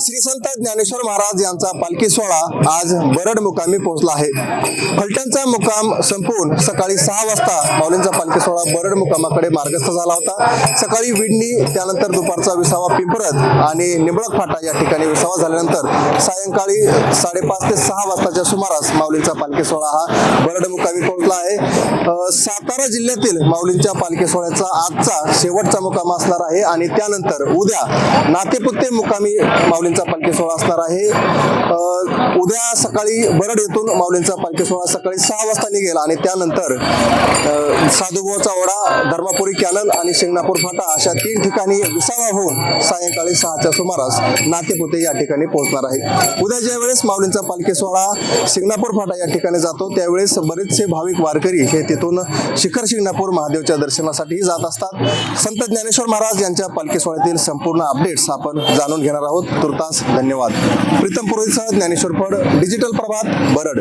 श्री संत ज्ञानेश्वर महाराज यांचा पालखी सोहळा आज बरड मुकामी पोहोचला आहे. फलटणचा मुकाम संपवून सकाळी सहा वाजता माऊलींचा पालखी सोहळा बरड मुकामाकडे मार्गस्थ झाला होता. सकाळी विडणी त्यानंतर दुपारचा विसावा पिंपरत आणि निंबळक फाटा या ठिकाणी विसावा झाल्यानंतर सायंकाळी साडेपाच ते सहा वाजताच्या सुमारास माऊलींचा पालखी सोहळा हा बरड मुकामी पोहोचला आहे. सातारा जिल्ह्यातील माऊलींच्या पालखी सोहळ्याचा आजचा शेवटचा मुकाम असणार आहे आणि त्यानंतर उद्या नातेपुते मुकामी माऊली माऊलींचा पालखी सोहळा असणार आहे. उद्या सकाळी बरड येथून माऊलींचा पालखी सोहळा सकाळी सहा वाजता निघेल आणि त्यानंतर साधुभाऊचा ओढा धर्मापुरी कॅनल आणि शिंगणापूर फाटा अशा तीन ठिकाणी विसावा होऊन सायंकाळी सहाच्या सुमारास नातेपुते या ठिकाणी पोहोचणार आहे उद्या ज्या वेळेस माऊलींचा पालखी सोहळा शिंगणापूर फाटा या ठिकाणी जातो त्यावेळेस बरेचसे भाविक वारकरी हे तिथून शिखर शिंगणापूर महादेवच्या दर्शनासाठी जात असतात. संत ज्ञानेश्वर महाराज यांच्या पालखी सोहळ्यातील संपूर्ण अपडेट्स आपण जाणून घेणार आहोत. तुर्तास धन्यवाद. प्रीतम पुरोहितसह ज्ञानेश्वर डिजिटल प्रभात बरड.